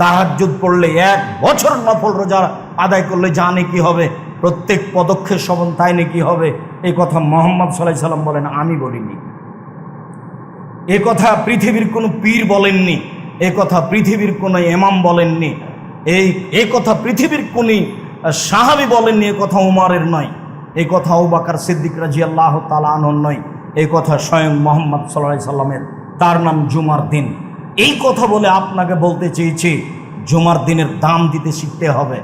তাহাজ্জুদ পড়লে এক বছর নফল রোজা আদায় করলে জানে কি হবে, প্রত্যেক পদক্ষেপ সবন তাই নাকি হবে এই কথা মোহাম্মদ সাল্লাহ সাল্লাম বলেন, আমি বলিনি। এ কথা পৃথিবীর কোনো পীর বলেননি, এ কথা পৃথিবীর কোনো এমাম বলেননি, এই, এ কথা পৃথিবীর কোন সাহাবি বলেননি, এ কথা উমারের নয় এই কথা ওবাকার সিদ্দিক রাজি আল্লাহ তালানর নয় এই কথা স্বয়ং মোহাম্মদ সাল্লাহ সাল্লামের তার নাম জুমার দিন। এই কথা বলে আপনাকে বলতে চেয়েছি, জুমার দিনের দাম দিতে শিখতে হবে।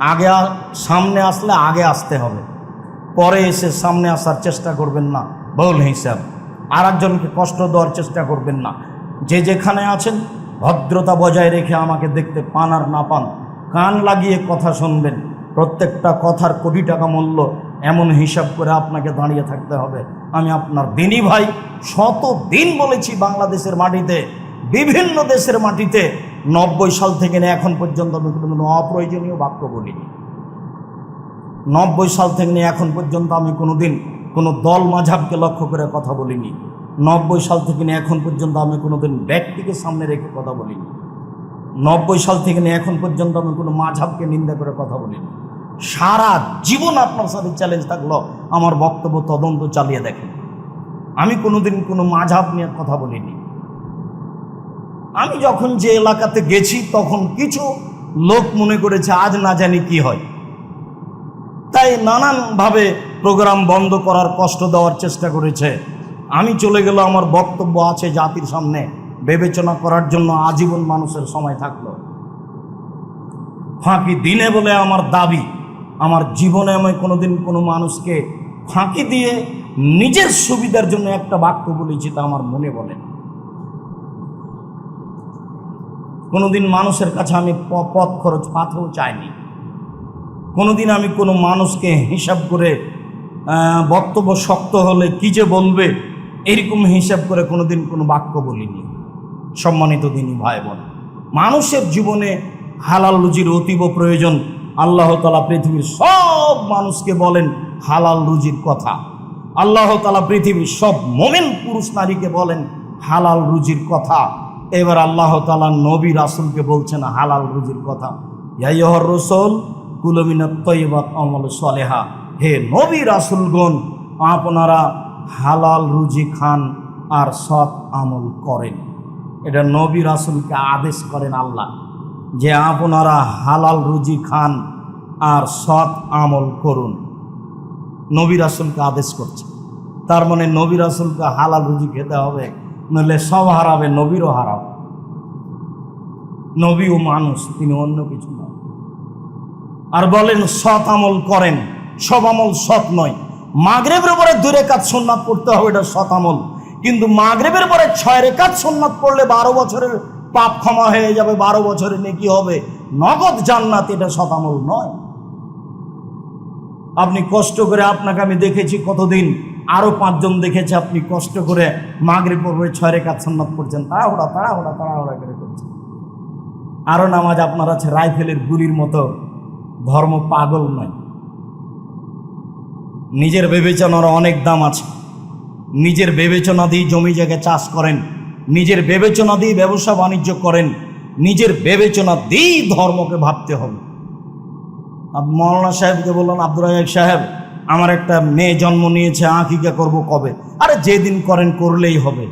আগে সামনে আসলে আগে আসতে হবে। পরে এসে সামনে আসার চেষ্টা করবেন না। বহুল হিসাব আর একজনকে কষ্ট দেওয়ার চেষ্টা করবেন না। যে যেখানে আছেন, ভদ্রতা বজায় রেখে আমাকে দেখতে পান আর না পান, কান লাগিয়ে কথা শুনবেন। প্রত্যেকটা কথার কোটি টাকা মূল্য এমন হিসাব করে আপনাকে দাঁড়িয়ে থাকতে হবে। আমি আপনার দিনই ভাই শত দিন বলেছি বাংলাদেশের মাটিতে। বিভিন্ন দেশের মাটিতে নব্বই সাল থেকে নিয়ে এখন পর্যন্ত আমি কোনো অপ্রয়োজনীয় বাক্য বলিনি। নব্বই সাল থেকে নিয়ে এখন পর্যন্ত আমি কোনোদিন কোনো দল মাঝাবকে লক্ষ্য করে কথা বলিনি। নব্বই সাল থেকে নিয়ে এখন পর্যন্ত আমি কোনোদিন ব্যক্তিকে সামনে রেখে কথা বলিনি। নব্বই সাল থেকে নিয়ে এখন পর্যন্ত আমি কোনো মাঝাবকে নিন্দা করে কথা বলিনি। সারা জীবন আপনার সাথে চ্যালেঞ্জ থাকল, আমার বক্তব্য তদন্ত চালিয়ে দেখেন। আমি কোনোদিন কোনো মাঝাব নিয়ে কথা বলিনি। আমি যখন যে এলাকাতে গেছি, তখন কিছু লোক মনে করেছে, আজ না জানি কি হয়। তাই নানানভাবে প্রোগ্রাম বন্ধ করার কষ্ট দেওয়ার চেষ্টা করেছে। আমি চলে গেলে আমার বক্তব্য আছে জাতির সামনে। বিবেচনা করার জন্য আজীবন মানুষের সময় থাকল। ফাঁকি দিনে বলে আমার দাবি, আমার জীবনে আমি কোনোদিন কোনো মানুষকে ফাঁকি দিয়ে নিজের সুবিধার জন্য একটা বাক্য বলেছি তা আমার মনে বলে না। কোনোদিন মানুষের কাছে আমি পথ খরচ পাথেও চাইনি। কোনোদিন আমি কোনো মানুষকে হিসাব করে বক্তব্য শক্ত হলে কি যে বলবে, এরকম হিসাব করে কোনোদিন কোনো বাক্য বলিনি। সম্মানিত দিনই ভাই বোন মানুষের জীবনে হালাল রুজির অতীব প্রয়োজন। আল্লাহ তালা পৃথিবীর সব মানুষকে বলেন হালাল রুজির কথা। আল্লাহ তালা পৃথিবীর সব মোমেন পুরুষ নারীকে বলেন হালাল রুজির কথা। এবার আল্লাহ তালা নবী রাসুলকে বলছেন হালাল রুজির কথা। ইয়াইহর রসুল কুলমিনা তৈবাত আমল সলেহা। হে নবী রাসুলগণ, আপনারা হালাল রুজি খান আর সৎ আমল করেন। এটা নবী রাসুলকে আদেশ করেন আল্লাহ যে আপনারা হালাল রুজি খান আর সৎ আমল করুন। নবী রাসুলকে আদেশ করছে। তার মানে নবী রাসুলকে হালাল রুজি খেতে হবে। নইলে সব হারাবে, নবীরও হারাবে। নবীও মানুষ, তিনি অন্য কিছু নয়। আর বলেন, সৎ আমল করেন। সব আমল সৎ নয়। মাগরেবের পরে দু রেখাত সোননাথ পড়তে হবে, এটা সৎ আমল। কিন্তু মাগরেবের পরে ছয় রেখাত সোননাথ পড়লে বারো বছরের পাপ ক্ষমা হয়ে যাবে, বারো বছরের নেকি হবে। নগদ জান্নাত, এটা সৎ আমল নয়। আপনি কষ্ট করে আপনাকে আমি দেখেছি কতদিন? আরও পাঁচজন দেখেছে আপনি কষ্ট করে মাগরিব পর্বে ছয় রেখাত সোননাথ পড়ছেন, তাড়াহুড়া তাড়াহুড়া তাড়াহুড়া করে করছেন। আরও নামাজ আপনার আছে রাইফেলের গুলির মতো, ধর্ম পাগল নয়। নিজের বিবেচনার অনেক দাম আছে। নিজের বিবেচনা দিয়ে জমি জায়গায় চাষ করেন, নিজের বিবেচনা দিয়ে ব্যবসা বাণিজ্য করেন, নিজের বিবেচনা দিয়েই ধর্মকে ভাবতে হবে। মৌলানা সাহেবকে বললাম আব্দুল সাহেব আমার একটা মেয়ে জন্ম নিয়েছে, আঁকিকা করব কবে? আরে যেদিন করেন করলেই হবে।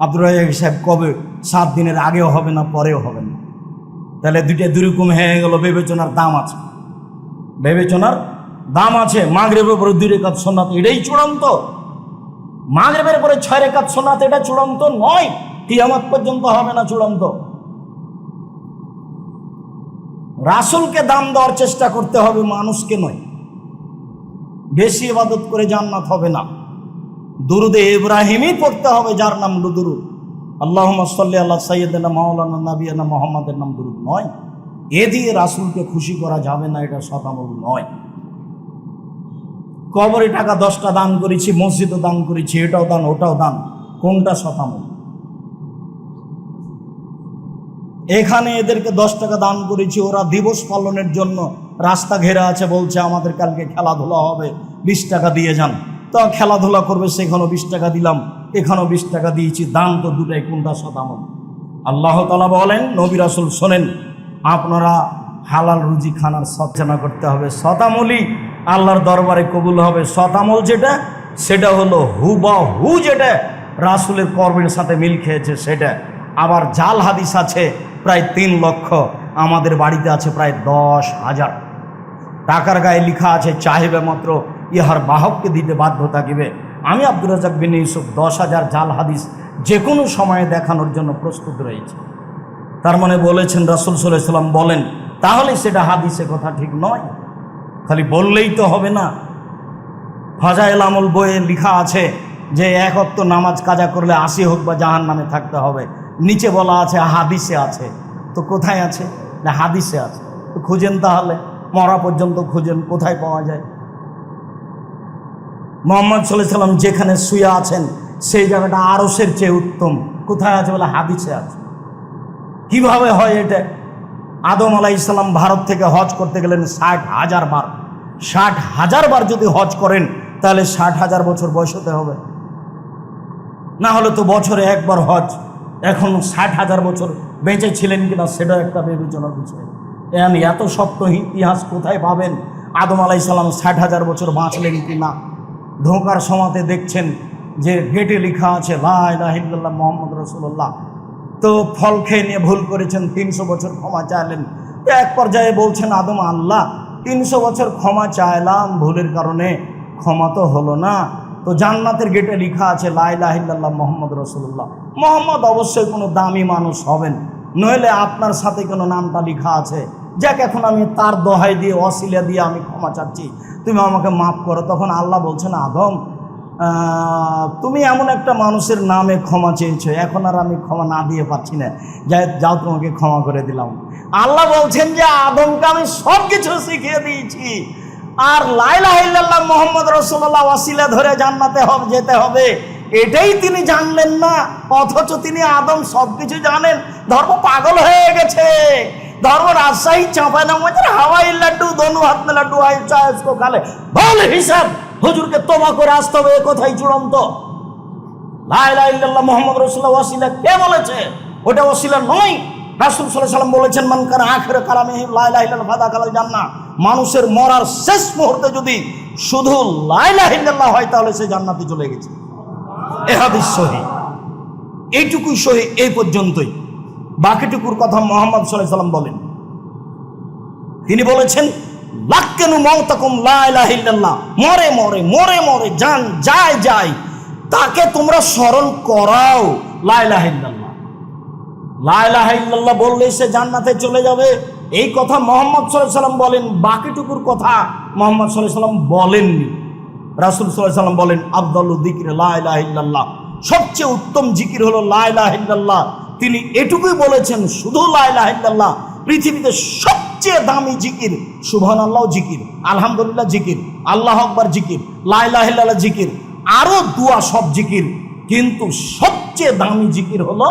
আব্দুল রাজাক সাহেব কবে? সাত দিনের আগেও হবে না, পরেও হবে না। তাহলে দুইটা দুরকম হয়ে গেল, বিবেচনার দাম আছে। বিবেচনার দাম আছে, মাগরেবের পরে দুই রেখাত সোনাত, এটাই চূড়ান্ত। মাগরেবের পরে ছয় রেখাত সোনাত, এটা চূড়ান্ত নয়। কিয়ামত পর্যন্ত হবে না চূড়ান্ত। রাসুলকে দাম দেওয়ার চেষ্টা করতে হবে, মানুষকে নয়। বেশি ইবাদত করে জান্নাত হবে না। দুরুদে ইব্রাহিমই পড়তে হবে, যার নাম দুরুদ আল্লাহ সাল্লি আল্লাহ সাইয়দনা মাওলানা নাবিয়ানা মোহাম্মদের নাম দুরুদ নয়। এ দিয়ে রাসুলকে খুশি করা যাবে না, এটা শতামল নয়। কবরে টাকা দশটা দান করেছি, মসজিদও দান করেছি, এটাও দান, ওটাও দান, কোনটা শতামল এখানে এদেরকে দশ টাকা দান করেছি, ওরা দিবস পালনের জন্য রাস্তা ঘেরা আছে, বলছে আমাদের কালকে খেলাধুলা হবে, বিশ টাকা দিয়ে যান। তো খেলাধুলা করবে, সেখানেও বিশ টাকা দিলাম, এখানেও বিশ টাকা দিয়েছি, দান তো দুটাই, কোনটা শতামল আল্লাহ তালা বলেন, নবী রাসুল শোনেন, আপনারা হালাল রুজি খানার সচেনা করতে হবে শতামলি আল্লাহর দরবারে কবুল হবে। শতামল যেটা, সেটা হলো হু বা হু যেটা, রাসুলের কর্মের সাথে মিল খেয়েছে সেটা। আবার জাল হাদিস আছে প্রায় তিন লক্ষ, আমাদের বাড়িতে আছে প্রায় দশ হাজার। টাকার গায়ে লিখা আছে, চাহিবে মাত্র ইহার বাহককে দিতে বাধ্য থাকিবে। আমি আব্দুল রাজাক বিন ইউসুফ, দশ হাজার জাল হাদিস যে কোনো সময়ে দেখানোর জন্য প্রস্তুত রয়েছে। তার মানে বলেছেন রাসুল সাল্লাম বলেন, তাহলে সেটা হাদিসে কথা ঠিক নয়। খালি বললেই তো হবে না। ফাজাইল আমল বইয়ে লিখা আছে যে, এক অক্ত নামাজ কাজা করলে আশি হোক বা জাহান নামে থাকতে হবে। নিচে বলা আছে, হাদিসে আছে। তো কোথায় আছে? না, হাদিসে আছে। তো খুঁজেন তাহলে, মরা পর্যন্ত খুঁজেন, কোথায় পাওয়া যায়? মোহাম্মদ সাল্লাম যেখানে শুয়ে আছেন, সেই জায়গাটা আরসের চেয়ে উত্তম। কোথায় আছে বলে? হাদিসে আছে। কীভাবে হয় এটা? আদম আলাহ ইসলাম ভারত থেকে হজ করতে গেলেন ষাট হাজার বার। ষাট হাজার বার যদি হজ করেন, তাহলে ষাট হাজার বছর বয়স হতে হবে। না হলে তো বছরে একবার হজ। এখন ষাট হাজার বছর বেঁচে ছিলেন কিনা সেটাও একটা বিবেচনার বিষয়। আমি এত শক্ত ইতিহাস কোথায় পাবেন? আদম আলাই সাল্লাম ষাট হাজার বছর বাঁচলেন কি না ঢোকার সময়তে দেখছেন যে গেটে লেখা আছে লাহিল্লাহ মোহাম্মদ রসুল্লাহ তো ফল খেয়ে নিয়ে ভুল করেছেন, তিনশো বছর ক্ষমা চাইলেন। এক পর্যায়ে বলছেন, আদম, আল্লাহ, তিনশো বছর ক্ষমা চাইলাম ভুলের কারণে। ক্ষমা তো হলো না। তো জান্নাতের গেটে লেখা আছে লাইলাহিল্লাহ মোহাম্মদ রসুল্লাহ মোহাম্মদ অবশ্যই কোনো দামি মানুষ হবেন, নইলে আপনার সাথে কোনো নামটা লেখা আছে, যাক, এখন আমি তার দোহাই দিয়ে অশিলা দিয়ে আমি ক্ষমা চাচ্ছি। তুমি আমাকে মাফ করো। তখন আল্লাহ বলছেন, আদম তুমি এমন একটা মানুষের নামে ক্ষমা চেয়েছো, এখন আর আমি ক্ষমা না দিয়ে পাচ্ছি না। যাই, যাও, তোমাকে ক্ষমা করে দিলাম। আল্লাহ বলছেন যে, আদমকে আমি সব কিছু শিখিয়ে দিয়েছি। আর লাইলা ইল্লাল্লাহ মোহাম্মদ রসুল্লাহ ওয়াসিলা ধরে জান্নাতে হবে, যেতে হবে। এটাই তিনি জানলেন না, অথচ তিনি আদম সবকিছু জানেন। ধর্ম পাগল হয়ে গেছে। ধর্ম রাজশাহী চাঁপাইনামাজের হাওয়াই লাড্ডু, দনু হাত লাড্ডু কো খালে ভালো হিসাব, হুজুরকে তোমা করে আসতে হবে কোথায় চূড়ান্ত। লাইলা ইল্লাল্লাহ মোহাম্মদ রসুল্লাহ ওয়াসিলা কে বলেছে? ওটা ওসিলা নয়। রাসুল সাল্লাহ সাল্লাম বলেছেন মানকার আখের কালামে লাইলা ইল্লাল্লাহ, ফাদা কালাল জান্নাহ। মানুষের মরার শেষ মুহূর্তে যদি শুধু লাইলা ইল্লাল্লাহ হয়, তাহলে সে জান্নাতে চলে গেছে। এ হাদিস সহি। এইটুকুই সহি এই পর্যন্তই। বাকিটুকুর কথা মোহাম্মদ সাল্লাম বলেন। তিনি বলেছেন, লাক্কেনু মৌতাকুম লাইলাহিল্লাহ মরে মরে মরে মরে, যান, যায় যায়। তাকে তোমরা স্মরণ করাও। লাইলাহিল্লাহ লাইলাহিল্লাহ বললে সে জান্নাতে চলে যাবে। এই কথা মোহাম্মদ সাল্লাম বলেন, বাকিটুকুর কথা মোহাম্মদ সাল্লাহ সাল্লাম বলেননি। রাসুল সাল্লাহ সাল্লাম বলেন আব্দুল দিকির লাইলাহিল্লাহ সবচেয়ে উত্তম জিকির হলো লাইলাহিল্লাহ তিনি এটুকুই বলেছেন, শুধু লাইলাহিল্লাহ পৃথিবীতে সবচেয়ে দামি জিকির সুবহান আল্লাহ জিকির, আলহামদুলিল্লাহ জিকির, আল্লাহ আকবার জিকির লাইলাহিল্লাহ জিকির, আরও দুয়া সব জিকির। কিন্তু সবচেয়ে দামি জিকির হলো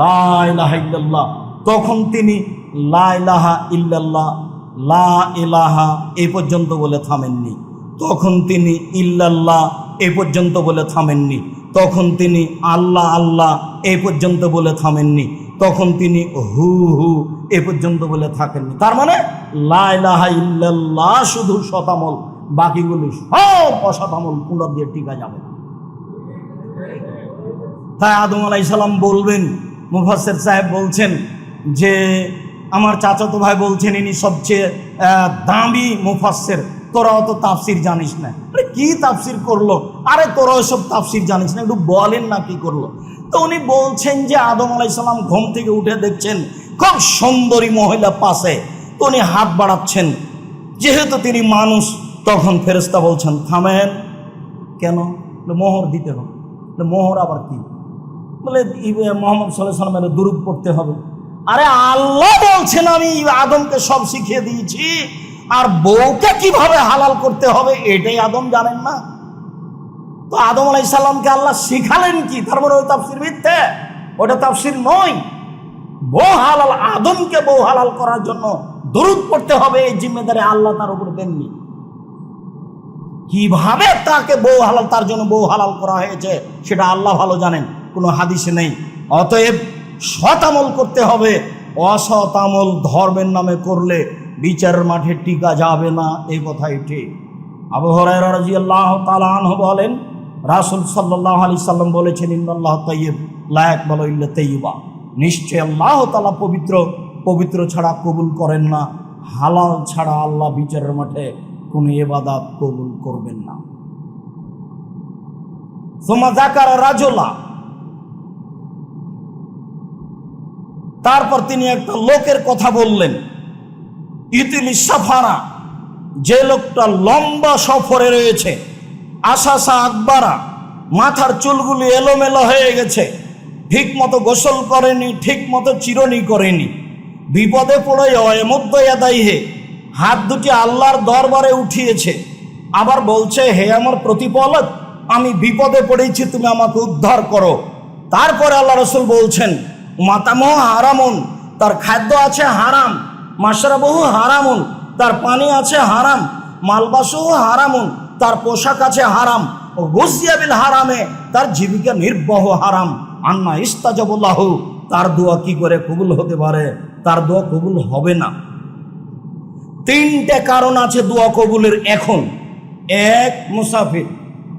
লাইলাহিল্লাহ তখন তিনি লাইলাহা ইল্লাল্লাহ, লা ইলাহা এই পর্যন্ত বলে থামেননি। তখন তিনি ইল্লাল্লাহ এ পর্যন্ত বলে থামেননি। তখন তিনি আল্লাহ আল্লাহ এ পর্যন্ত বলে থামেননি। তখন তিনি হু হু এ পর্যন্ত বলে থাকেননি। তার মানে লাইলাহা ইল্লাল্লাহ শুধু শতামল বাকিগুলি সব অশতামল পুনর দিয়ে টিকা যাবে। তাই আদম আলাই বলবেন মুফাসের সাহেব বলছেন যে আমার চাচাতো ভাই বলছেন, ইনি সবচেয়ে দামি মুফাসের তোরা অত তাফসির জানিস না। আরে কি তাফসির করল? আরে তোরা সব তাফসির জানিস না, একটু বলেন না কি করল? তো উনি বলছেন যে, আদম আলাই সালাম ঘুম থেকে উঠে দেখছেন, খুব সুন্দরী মহিলা পাশে। তো উনি হাত বাড়াচ্ছেন। যেহেতু তিনি মানুষ, তখন ফেরেস্তা বলছেন, থামেন। কেন? মোহর দিতে হবে। মোহর আবার কি? বলে মোহাম্মদ সাল্লাহ সাল্লামের দুরূপ পড়তে হবে। আরে আল্লাহ বলছেন, আমি আদমকে সব শিখিয়ে দিয়েছি। আর বউকে কীভাবে হালাল করতে হবে, এটাই আদম জানেন না। তো আদম আলাই সাল্লামকে আল্লাহ শিখালেন কি? তার মানে ওই তাফসির মিথ্যে, ওটা তাফসির নয়। বউ হালাল, আদমকে বউ হালাল করার জন্য দরুদ পড়তে হবে, এই জিম্মেদারি আল্লাহ তার উপর দেননি। কীভাবে তাকে বউ হালাল, তার জন্য বউ হালাল করা হয়েছে, সেটা আল্লাহ ভালো জানেন, কোনো হাদিসে নেই। অতএব সৎ করতে হবে। অসৎ আমল ধর্মের নামে করলে বিচারের মাঠে টিকা যাবে না, এই কথাই ঠিক। আবু হরাইরা রাদিয়াল্লাহু তাআলা বলেন, রাসূল সাল্লাল্লাহু আলাইহি সাল্লাম বলেছেন, ইন্নাল্লাহ তাইয়্যিব, লা ইয়াকবালু ইল্লা তাইয়্যিবা। নিশ্চয় আল্লাহ তাআলা পবিত্র পবিত্র ছাড়া কবুল করেন না। হালাল ছাড়া আল্লাহ বিচারের মাঠে কোনো ইবাদত কবুল করবেন না। সোমা জাকার রাজলা তারপর তিনি একটা লোকের কথা বললেন ইতিলি সাফারা, যে লোকটা লম্বা সফরে রয়েছে আশাসা আকবারা, মাথার চুলগুলি এলোমেলো হয়ে গেছে ঠিক মতো গোসল করেনি ঠিক মতো চিরনি করেনি। বিপদে পড়ে মধ্যয়াদাই হে হাত দুটি আল্লাহর দরবারে উঠিয়েছে। আবার বলছে, হে আমার প্রতিপালক, আমি বিপদে পড়েছি, তুমি আমাকে উদ্ধার করো। তারপরে আল্লাহ রসুল বলছেন মাতামহ হারামুন। তার খাদ্য আছে হারাম মাসরাবহু হারামুন, তার পানি আছে হারাম মালবাসও হারামুন, তার পোশাক আছে হারাম গুসিয়াবিল হারামে, তার জীবিকা নির্বাহ হারাম। আন্না ইস্তাজবুল্লাহ, তার দোয়া কি করে কবুল হতে পারে? তার দোয়া কবুল হবে না। তিনটে কারণ আছে দোয়া কবুলের এখন। এক, মুসাফির।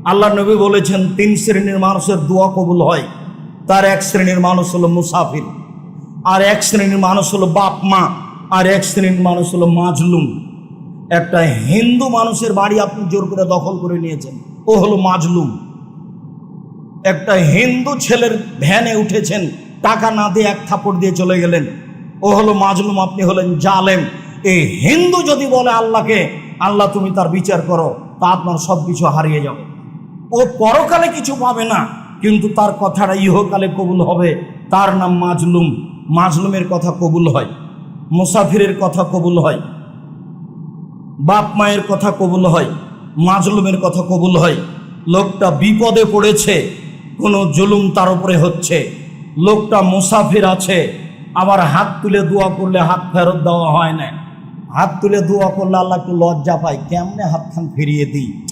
আল্লাহ নবী বলেছেন, তিন শ্রেণির মানুষের দোয়া কবুল হয়। তার এক শ্রেণির মানুষ হলো মুসাফির, আর এক শ্রেণির মানুষ হলো বাপ মা, আর এক শ্রেণির মানুষ হলো মাজলুম। একটা হিন্দু মানুষের বাড়ি আপনি জোর করে দখল করে নিয়েছেন, ও হলো মাজলুম। একটা হিন্দু ছেলের ভ্যানে উঠেছেন, টাকা না দিয়ে এক থাপড় দিয়ে চলে গেলেন, ও হলো মাজলুম, আপনি হলেন জালেম। এই হিন্দু যদি বলে আল্লাহকে, আল্লাহ তুমি তার বিচার করো, তা আপনার সব কিছু হারিয়ে যাবে। ও পরকালে কিছু পাবে না। কিন্তু তার কথাটা ইহকালে কবুল হবে। তার নাম মাজলুম। মাজলুমের কথা কবুল হয়। মুসাফিরের কথা কবুল হয়। বাপ মায়ের কথা কবুল হয়। মাজলুমের কথা কবুল হয়। লোকটা বিপদে পড়েছে। কোনো জুলুম তার উপরে হচ্ছে। লোকটা মুসাফির আছে। আবার হাত তুলে দোয়া করলে হাত ফেরত দেওয়া হয় না। হাত তুলে দোয়া করলে আল্লাহ একটু লজ্জা পায়। কেমনে হাতখান ফিরিয়ে দিই?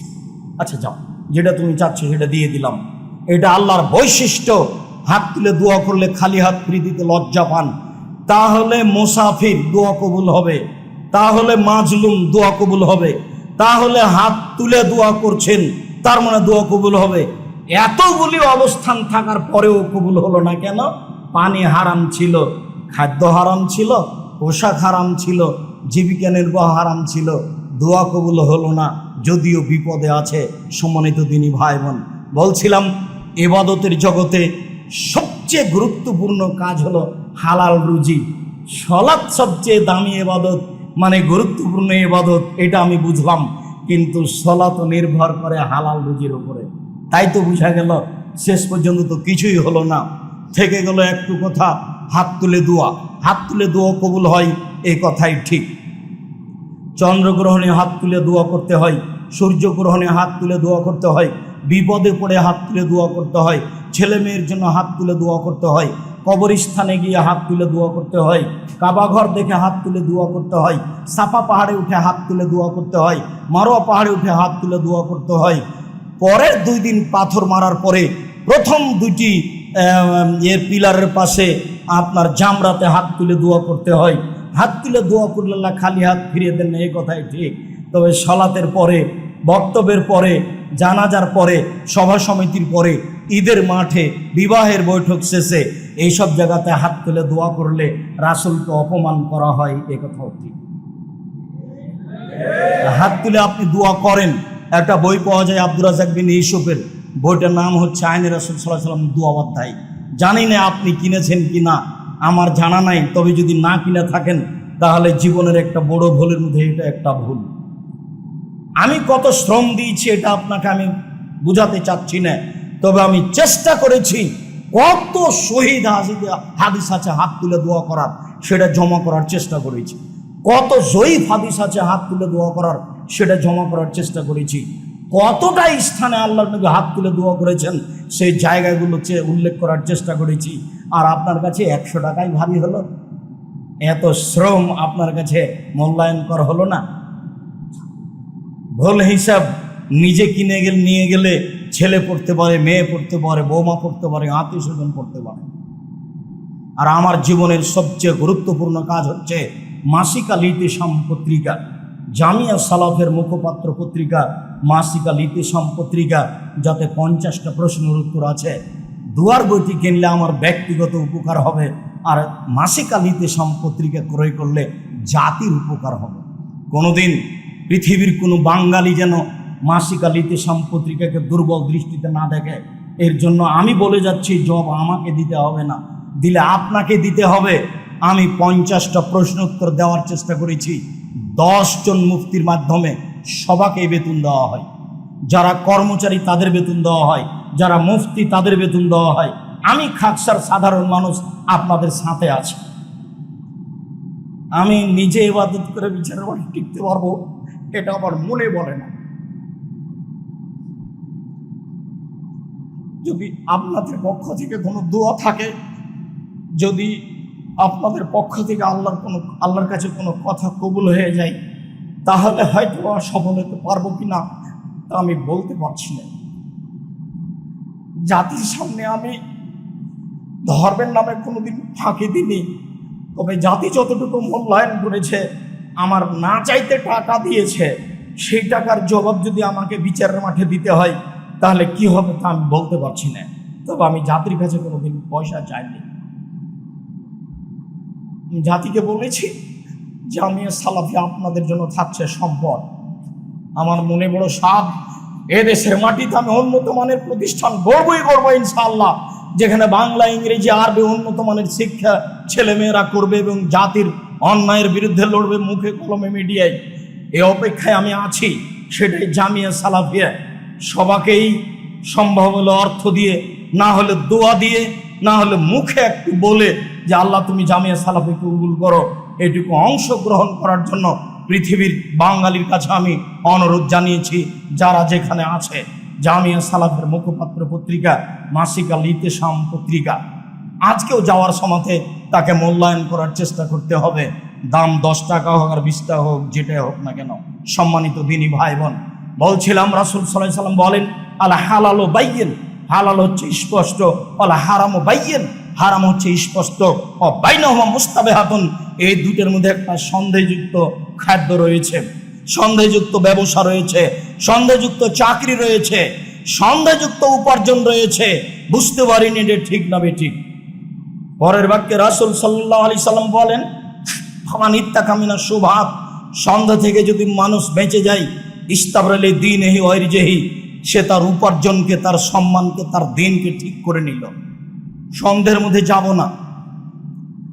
আচ্ছা যাও। যেটা তুমি চাচ্ছ সেটা দিয়ে দিলাম। এটা আল্লাহর বৈশিষ্ট্য। হাত তুলে দোয়া করলে খালি হাত ফিরিয়ে দিতে লজ্জা পান। তাহলে মোসাফির দোয়া কবুল হবে। তাহলে মাজলুম দোয়া কবুল হবে। তাহলে হাত তুলে দোয়া করছেন, তার মানে দোয়া কবুল হবে। এতগুলি অবস্থান থাকার পরেও কবুল হলো না কেন? পানি হারাম ছিল, খাদ্য হারাম ছিল, পোশাক হারাম ছিল, জীবিকা নির্বাহ হারাম ছিল, দোয়া কবুল হলো না, যদিও বিপদে আছে, সম্মানিত দিনী ভাই বোন বলছিলাম এবাদতের জগতে সবচেয়ে গুরুত্বপূর্ণ কাজ হলো হালাল রুজি। সলাৎ সবচেয়ে দামি এবাদত মানে গুরুত্বপূর্ণ এবাদত এটা আমি বুঝলাম, কিন্তু সলাত নির্ভর করে হালাল রুজির উপরে। তাই তো বোঝা গেল, শেষ পর্যন্ত তো কিছুই হলো না। থেকে গেল একটু কথা, হাত তুলে দোয়া। হাত তুলে দোয়া কবুল হয় এই কথাই ঠিক। চন্দ্রগ্রহণে হাত তুলে দোয়া করতে হয়, সূর্যগ্রহণে হাত তুলে দোয়া করতে হয় বিপদে পড়ে হাত তুলে দোয়া করতে হয়। ছেলে মেয়ের জন্য হাত তুলে দোয়া করতে হয়। কবরস্থানে গিয়ে হাত তুলে দোয়া করতে হয়। কাবাঘর দেখে হাত তুলে দোয়া করতে হয়। সাপা পাহাড়ে উঠে হাত তুলে দোয়া করতে হয়। মারোয়া পাহাড়ে উঠে হাত তুলে দোয়া করতে হয়। পরের দুই দিন পাথর মারার পরে প্রথম দুটি এর পিলারের পাশে আপনার জামরাতে হাত তুলে দোয়া করতে হয়। হাত তুলে দোয়া করলে খালি হাত ফিরিয়ে দেন না এই কথাই ঠিক। তবে সলাতের পরে বক্তব্যের পরে, জানাজার পরে, সভা সমিতির পরে, ঈদের মাঠে, বিবাহের বৈঠক শেষে এইসব জায়গাতে হাত তুলে দোয়া করলে রাসুলকে অপমান করা হয়, এ কথাও ঠিক হাত তুলে আপনি দোয়া করেন। একটা বই পাওয়া যায় আব্দুর রাজাক বিন ইউসুফের। বইটার নাম হচ্ছে আইনের রাসুল সাল্লাহ সাল্লাম দোয়া অধ্যায়। জানি না আপনি কিনেছেন কি না, আমার জানা নাই, তবে যদি না কিনে থাকেন, তাহলে জীবনের একটা বড় ভুলের মধ্যে এটা একটা ভুল। আমি কত শ্রম দিয়েছি এটা আপনাকে আমি বুঝাতে চাচ্ছি না। তবে আমি চেষ্টা করেছি কত শহীদ হাদিস আছে, হাত তুলে দোয়া করার। সেটা জমা করার চেষ্টা করেছি। কত জয়ীফ হাদিস আছে, হাত তুলে দোয়া করার। সেটা জমা করার চেষ্টা করেছি। কতটা স্থানে আল্লাহ নবী হাত তুলে দোয়া করেছেন, সেই জায়গাগুলো উল্লেখ করার চেষ্টা করেছি। আর আপনার কাছে একশো টাকাই ভারী হলো। এত শ্রম আপনার কাছে মূল্যায়ন করা হলো না। ভুল হিসাব নিজে কিনে গেলে, নিয়ে গেলে ছেলে পড়তে পারে, মেয়ে পড়তে পারে, বৌমা পড়তে পারে আত্মীয় স্বজন পড়তে পারে। আর আমার জীবনের সবচেয়ে গুরুত্বপূর্ণ কাজ হচ্ছে মাসিকা লিতিসাম পত্রিকা। জামিয়া সালাফের মুখপাত্র পত্রিকা, মাসিকা লিতিসাম পত্রিকা, যাতে পঞ্চাশটা প্রশ্নের উত্তর আছে। দুয়ার বইটি কিনলে আমার ব্যক্তিগত উপকার হবে, আর মাসিকা লিতিসাম পত্রিকা ক্রয় করলে জাতির উপকার হবে। কোনোদিন পৃথিবীর কোনো বাঙালি যেন মাসিকা লিতিসাম পত্রিকাকে দুর্বল দৃষ্টিতে না দেখে, এর জন্য আমি বলে যাচ্ছি জব আমাকে দিতে হবে না। দিলে আপনাকে দিতে হবে। আমি পঞ্চাশটা প্রশ্ন উত্তর দেওয়ার চেষ্টা করেছি। দশজন মুফতির মাধ্যমে সবাকে বেতন দেওয়া হয়। যারা কর্মচারী তাদের বেতন দেওয়া হয়। যারা মুফতি তাদের বেতন দেওয়া হয়। আমি খাকসার সাধারণ মানুষ আপনাদের সাথে আছি। আমি নিজে ইবাদত করে বিচারের বাড়ি টিকতে পারব। এটা আমার মনে বলে না। যদি আপনাদের পক্ষ থেকে কোনো দোয়া থাকে, যদি আপনাদের পক্ষ থেকে আল্লাহর কোনো, আল্লাহর কাছে কোনো কথা কবুল হয়ে যায়, তাহলে হয়তো সফল হতে পারব কি না, তা আমি বলতে পারছি না। জাতির সামনে আমি ধর্মের নামে কোনোদিন ফাঁকি দিইনি, তবে জাতি যতটুকু মূল্যায়ন করেছে আমার না চাইতে টাকা দিয়েছে, সেই টাকার জবাব যদি আমাকে বিচারের মাঠে দিতে হয়, তাহলে কি হবে তা আমি বলতে পারছি না। তবে আমি জাতির কাছে কোনোদিন পয়সা চাইনি। জাতিকে বলেছি যে আমি সালাফি আপনাদের জন্য থাকছে সম্পদ। আমার মনে বড় সাপ এ দেশের মাটিতে আমি উন্নত মানের প্রতিষ্ঠান গড়বই গড়বো ইনশাআল্লাহ, যেখানে বাংলা, ইংরেজি, আরবি উন্নত মানের শিক্ষা ছেলেমেয়েরা করবে এবং জাতির অন্যায়ের বিরুদ্ধে লড়বে মুখে কলমে মিডিয়ায়। এ অপেক্ষায় আমি আছি, সেটাই জামিয়া সালাফিয়া। সবাকেই সম্ভব হলে অর্থ দিয়ে, না হলে দোয়া দিয়ে, না হলে মুখে একটু বলে যে, আল্লাহ, তুমি জামিয়া সালাফি কবুল করো। এটুকু অংশগ্রহণ করার জন্য পৃথিবীর বাঙালির কাছে আমি অনুরোধ জানিয়েছি, যারা যেখানে আছে। জামিয়া সালাফের মুখপাত্র পত্রিকা, মাসিকা লিতেশাম পত্রিকা। আজকেও যাওয়ার সময়তে তাকে মূল্যায়ন করার চেষ্টা করতে হবে। দাম দশ টাকা হোক আর বিশ টাকা হোক, যেটাই হোক না কেন, সম্মানিত দিনী ভাই বোন বলছিলাম রাসুল সাল্লাহ সাল্লাম বলেন আল্লাহ হালালো বাইয়েন। হালাল হচ্ছে স্পষ্ট আল্লাহ হারামও বাইয়েন। হারাম হচ্ছে স্পষ্ট ও বাইনহমা মুস্তাবে হাতুন এই দুইটার মধ্যে একটা সন্দেহযুক্ত খাদ্য রয়েছে, সন্দেহযুক্ত ব্যবসা রয়েছে, সন্দেহযুক্ত চাকরি রয়েছে, সন্দেহযুক্ত উপার্জন রয়েছে, বুঝতে পারিনি এটা ঠিক না ঠিক। পরের বাক্যে রাসুল সাল্লাহ আলি সাল্লাম বলেন, ফামান ইত্তাকামিনা সুভাব সন্ধ্যা থেকে যদি মানুষ বেঁচে যায়, ইস্তাবরালি দিন এহি ওয়ারিজেহি, সে তার উপার্জনকে, তার সম্মানকে, তার দিনকে ঠিক করে নিল। সন্ধ্যের মধ্যে যাব না।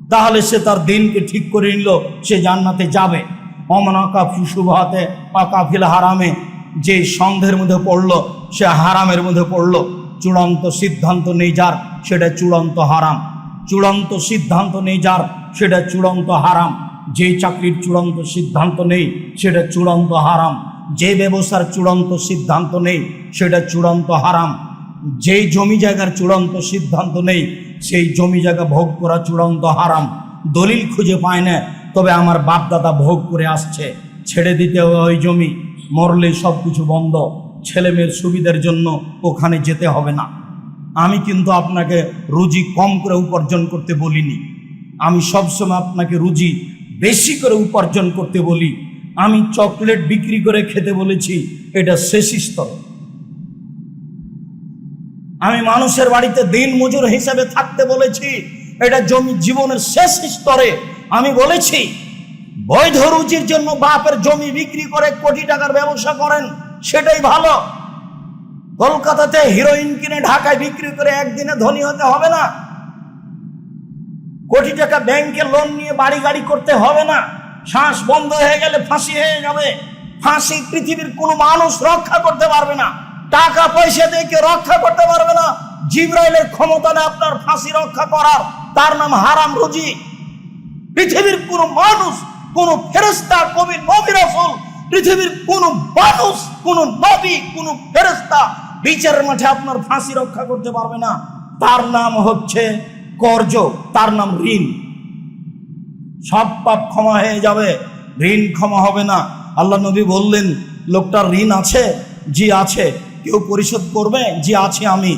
তাহলে সে তার দিনকে ঠিক করে নিল, সে জান্নাতে যাবে। অমন আকাফি শুভাতে আকাফিল হারামে যে সন্ধ্যের মধ্যে পড়ল, সে হারামের মধ্যে পড়ল। চূড়ান্ত সিদ্ধান্ত নেই যার, সেটা চূড়ান্ত হারাম। চূড়ান্ত সিদ্ধান্ত নেই যার, সেটা চূড়ান্ত হারাম। যে চাকরির চূড়ান্ত সিদ্ধান্ত নেই, সেটা চূড়ান্ত হারাম। যে ব্যবসার চূড়ান্ত সিদ্ধান্ত নেই, সেটা চূড়ান্ত হারাম। যেই জমি জায়গার চূড়ান্ত সিদ্ধান্ত নেই, সেই জমি জায়গা ভোগ করা চূড়ান্ত হারাম। দলিল খুঁজে পায় না, তবে আমার বাপদাদা ভোগ করে আসছে। ছেড়ে দিতে হবে ওই জমি, মরলেই সব কিছু বন্ধ। ছেলেমেয়ের সুবিধার জন্য ওখানে যেতে হবে না। আমি কিন্তু আপনাকে রুজি কম করে উপার্জন করতে বলিনি। আমি সবসময় আপনাকে রুজি বেশি করে উপার্জন করতে বলি। আমি চকলেট বিক্রি করে খেতে বলেছি, এটা শেষ স্তর আমি মানুষের বাড়িতে দিন মজুর হিসেবে থাকতে বলেছি, এটা জমি জীবনের শেষ স্তরে। আমি বলেছি, বৈধ রুচির জন্য বাপের জমি বিক্রি করে কোটি টাকার ব্যবসা করেন, সেটাই ভালো। কলকাতাতে হিরোইন কিনে ঢাকায় বিক্রি করে একদিনে ধনী হতে হবে না। কোটি টাকা ব্যাংকে লোন নিয়ে বাড়ি গাড়ি করতে হবে না। শ্বাস বন্ধ হয়ে গেলে ফাঁসি হয়ে যাবে। ফাঁসি পৃথিবীর কোনো মানুষ রক্ষা করতে পারবে না। টাকা পয়সা দিয়ে কেউ রক্ষা করতে পারবে না। জিব্রাইলের ক্ষমতা নেই আপনার ফাঁসি রক্ষা করার, তার নাম হারাম রুজি। পৃথিবীর কোন মানুষ, কোন ফেরেস্তা কবি নবী রাসূল, পৃথিবীর কোন মানুষ, কোন নবী, কোন ফেরেস্তা বিচারের মাঠে আপনার ফাঁসি রক্ষা করতে পারবে না। তার নাম হচ্ছে কর্জ তার নাম ঋণ। সব পাপ ক্ষমা হয়ে যাবে, ঋণ ক্ষমা হবে না। আল্লাহ নবী বললেন, লোকটার ঋণ আছে, জি আছে। কেউ পরিশোধ করবে, জি আছে আমি।